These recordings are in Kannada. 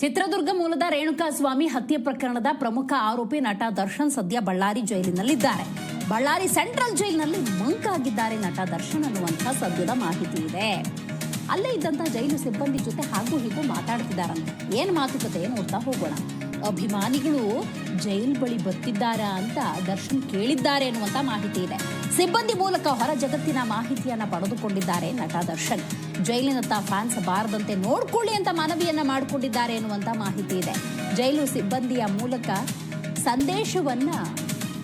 ಚಿತ್ರದುರ್ಗ ಮೂಲದ ರೇಣುಕಾ ಸ್ವಾಮಿ ಹತ್ಯೆ ಪ್ರಕರಣದ ಪ್ರಮುಖ ಆರೋಪಿ ನಟ ದರ್ಶನ್ ಸದ್ಯ ಬಳ್ಳಾರಿ ಜೈಲಿನಲ್ಲಿದ್ದಾರೆ. ಬಳ್ಳಾರಿ ಸೆಂಟ್ರಲ್ ಜೈಲಿನಲ್ಲಿ ಮಂಕಾಗಿದ್ದಾರೆ ನಟ ದರ್ಶನ್ ಅನ್ನುವಂತಹ ಸದ್ಯದ ಮಾಹಿತಿ ಇದೆ. ಅಲ್ಲೇ ಇದ್ದಂತ ಜೈಲು ಸಿಬ್ಬಂದಿ ಜೊತೆ ಹಾಗೂ ಹೀಗೂ ಮಾತಾಡ್ತಿದ್ದಾರಂತೆ. ಏನ್ ಮಾತುಕತೆ ನೋಡ್ತಾ ಹೋಗೋಣ. ಅಭಿಮಾನಿಗಳು ಜೈಲ್ ಬಳಿ ಬರ್ತಿದ್ದಾರಾ ಅಂತ ದರ್ಶನ್ ಕೇಳಿದ್ದಾರೆ ಅನ್ನುವಂತ ಮಾಹಿತಿ ಇದೆ. ಸಿಬ್ಬಂದಿ ಮೂಲಕ ಹೊರ ಜಗತ್ತಿನ ಮಾಹಿತಿಯನ್ನ ಪಡೆದುಕೊಂಡಿದ್ದಾರೆ ನಟ ದರ್ಶನ್. ಜೈಲಿನತ್ತ ಫ್ಯಾನ್ಸ್ ಬಾರದಂತೆ ನೋಡ್ಕೊಳ್ಳಿ ಅಂತ ಮನವಿಯನ್ನ ಮಾಡಿಕೊಂಡಿದ್ದಾರೆ ಎನ್ನುವಂತ ಮಾಹಿತಿ ಇದೆ. ಜೈಲು ಸಿಬ್ಬಂದಿಯ ಮೂಲಕ ಸಂದೇಶವನ್ನ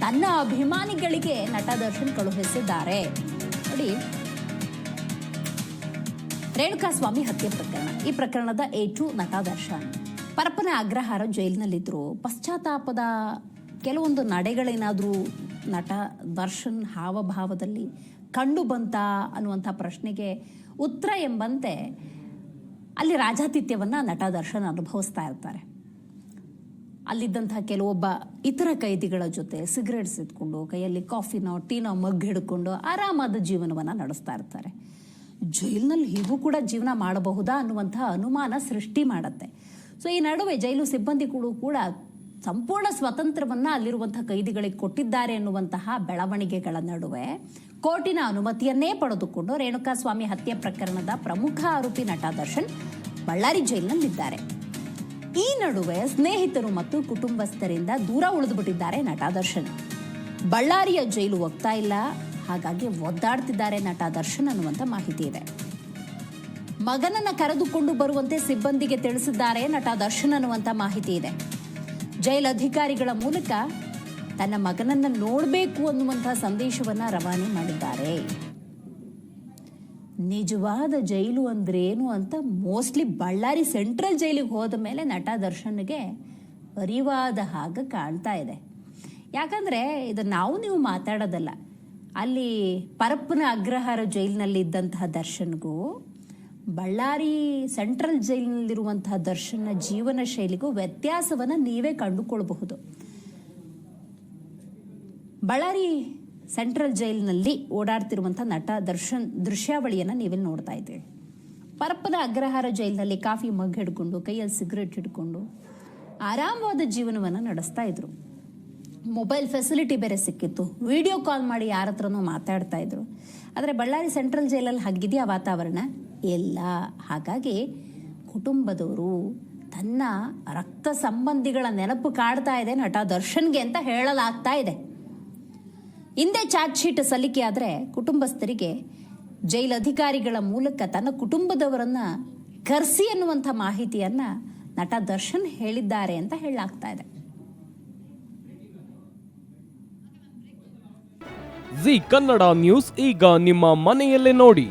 ತನ್ನ ಅಭಿಮಾನಿಗಳಿಗೆ ನಟ ದರ್ಶನ್ ಕಳುಹಿಸಿದ್ದಾರೆ. ನೋಡಿ. ರೇಣುಕಾಸ್ವಾಮಿ ಹತ್ಯೆ ಪ್ರಕರಣ. ಈ ಪ್ರಕರಣದ ಎ ಟು ನಟ ದರ್ಶನ್. ಪರಪ್ಪನ ಅಗ್ರಹಾರ ಜೈಲಿನಲ್ಲಿದ್ರು. ಪಶ್ಚಾತ್ತಾಪದ ಕೆಲವೊಂದು ನಡೆಗಳೇನಾದರೂ ನಟ ದರ್ಶನ್ ಹಾವಭಾವದಲ್ಲಿ ಕಂಡು ಬಂತ ಅನ್ನುವಂಥ ಪ್ರಶ್ನೆಗೆ ಉತ್ತರ ಎಂಬಂತೆ ಅಲ್ಲಿ ರಾಜಾತಿಥ್ಯವನ್ನು ನಟ ದರ್ಶನ್ ಅನುಭವಿಸ್ತಾ ಇರ್ತಾರೆ. ಅಲ್ಲಿದ್ದಂಥ ಕೆಲವೊಬ್ಬ ಇತರ ಕೈದಿಗಳ ಜೊತೆ ಸಿಗರೇಟ್ಸ್ ಇದ್ಕೊಂಡು ಕೈಯಲ್ಲಿ ಕಾಫಿನೋ, ಟೀನೋ ಮಗ್ ಹಿಡ್ಕೊಂಡು ಆರಾಮಾದ ಜೀವನವನ್ನು ನಡೆಸ್ತಾ ಇರ್ತಾರೆ. ಜೈಲಿನಲ್ಲಿ ಹೀಗೂ ಕೂಡ ಜೀವನ ಮಾಡಬಹುದಾ ಅನ್ನುವಂಥ ಅನುಮಾನ ಸೃಷ್ಟಿ ಮಾಡುತ್ತೆ. ಸೊ ಈ ನಡುವೆ ಜೈಲು ಸಿಬ್ಬಂದಿಗಳು ಕೂಡ ಸಂಪೂರ್ಣ ಸ್ವತಂತ್ರವನ್ನ ಅಲ್ಲಿರುವಂತಹ ಕೈದಿಗಳಿಗೆ ಕೊಟ್ಟಿದ್ದಾರೆ ಎನ್ನುವಂತಹ ಬೆಳವಣಿಗೆಗಳ ನಡುವೆ ಕೋರ್ಟಿನ ಅನುಮತಿಯನ್ನೇ ಪಡೆದುಕೊಂಡು ರೇಣುಕಾಸ್ವಾಮಿ ಹತ್ಯೆ ಪ್ರಕರಣದ ಪ್ರಮುಖ ಆರೋಪಿ ನಟ ದರ್ಶನ್ ಬಳ್ಳಾರಿ ಜೈಲಿನಲ್ಲಿದ್ದಾರೆ. ಈ ನಡುವೆ ಸ್ನೇಹಿತರು ಮತ್ತು ಕುಟುಂಬಸ್ಥರಿಂದ ದೂರ ಉಳಿದುಬಿಟ್ಟಿದ್ದಾರೆ ನಟ ದರ್ಶನ್. ಬಳ್ಳಾರಿಯ ಜೈಲು ಹೋಗ್ತಾ ಇಲ್ಲ, ಹಾಗಾಗಿ ಒದ್ದಾಡ್ತಿದ್ದಾರೆ ನಟ ದರ್ಶನ್ ಅನ್ನುವಂತ ಮಾಹಿತಿ ಇದೆ. ಮಗನನ್ನ ಕರೆದುಕೊಂಡು ಬರುವಂತೆ ಸಿಬ್ಬಂದಿಗೆ ತಿಳಿಸಿದ್ದಾರೆ ನಟ ದರ್ಶನ್ ಅನ್ನುವಂತ ಮಾಹಿತಿ ಇದೆ. ಜೈಲ್ ಅಧಿಕಾರಿಗಳ ಮೂಲಕ ತನ್ನ ಮಗನನ್ನ ನೋಡಬೇಕು ಅನ್ನುವಂತಹ ಸಂದೇಶವನ್ನ ರವಾನೆ ಮಾಡಿದ್ದಾರೆ. ನಿಜವಾದ ಜೈಲು ಅಂದ್ರೇನು ಅಂತ ಮೋಸ್ಟ್ಲಿ ಬಳ್ಳಾರಿ ಸೆಂಟ್ರಲ್ ಜೈಲಿಗೆ ಹೋದ ಮೇಲೆ ನಟ ದರ್ಶನ್ಗೆ ಅರಿವಾದ ಹಾಗೆ ಕಾಣ್ತಾ ಇದೆ. ಯಾಕಂದ್ರೆ ಇದು ನಾವು ನೀವು ಮಾತಾಡೋದಲ್ಲ. ಅಲ್ಲಿ ಪರಪ್ಪನ ಅಗ್ರಹಾರ ಜೈಲಿನಲ್ಲಿ ಇದ್ದಂತಹ ದರ್ಶನ್ಗೂ ಬಳ್ಳಾರಿ ಸೆಂಟ್ರಲ್ ಜೈಲಿನಲ್ಲಿರುವಂತಹ ದರ್ಶನ ಜೀವನ ಶೈಲಿಗೂ ವ್ಯತ್ಯಾಸವನ್ನು ನೀವೇ ಕಂಡುಕೊಳ್ಬಹುದು. ಬಳ್ಳಾರಿ ಸೆಂಟ್ರಲ್ ಜೈಲಿನಲ್ಲಿ ಓಡಾಡ್ತಿರುವಂಥ ನಟ ದರ್ಶನ್ ದೃಶ್ಯಾವಳಿಯನ್ನು ನೀವಿಲ್ಲಿ ನೋಡ್ತಾ ಇದ್ದೀವಿ ಪರಪ್ಪದ ಅಗ್ರಹಾರ ಜೈಲಿನಲ್ಲಿ ಕಾಫಿ ಮಗ್ ಹಿಡ್ಕೊಂಡು, ಕೈಯಲ್ಲಿ ಸಿಗರೇಟ್ ಹಿಡ್ಕೊಂಡು ಆರಾಮವಾದ ಜೀವನವನ್ನು ನಡೆಸ್ತಾ ಇದ್ರು. ಮೊಬೈಲ್ ಫೆಸಿಲಿಟಿ ಬೇರೆ ಸಿಕ್ಕಿತ್ತು. ವಿಡಿಯೋ ಕಾಲ್ ಮಾಡಿ ಯಾರ ಹತ್ರನೂ ಮಾತಾಡ್ತಾ ಇದ್ರು. ಆದರೆ ಬಳ್ಳಾರಿ ಸೆಂಟ್ರಲ್ ಜೈಲಲ್ಲಿ ಹಾಗಿದೆಯಾ ವಾತಾವರಣ? ಇಲ್ಲ ಹಾಗಾಗಿ ಕುಟುಂಬದವರು ತನ್ನ ರಕ್ತ ಸಂಬಂಧಿಗಳ ನೆನಪು ಕಾಡ್ತಾ ಇದೆ. ನಟ ದರ್ಶನ್ಗೆ ಅಂತ ಹೇಳಲಾಗ್ತಾ ಇದೆ. ಹಿಂದೆ ಚಾರ್ಜ್ ಶೀಟ್ ಸಲ್ಲಿಕೆ ಆದರೆ ಕುಟುಂಬಸ್ಥರಿಗೆ ಜೈಲ್ ಅಧಿಕಾರಿಗಳ ಮೂಲಕ ತನ್ನ ಕುಟುಂಬದವರನ್ನ ಕರೆಸಿ ಅನ್ನುವಂಥ ಮಾಹಿತಿಯನ್ನ ನಟ ದರ್ಶನ್ ಹೇಳಿದ್ದಾರೆ ಅಂತ ಹೇಳಲಾಗ್ತಾ ಇದೆ. ಜಿ ಕನ್ನಡ ನ್ಯೂಸ್ ಈಗ ನಿಮ್ಮ ಮನೆಯಲ್ಲೇ ನೋಡಿ.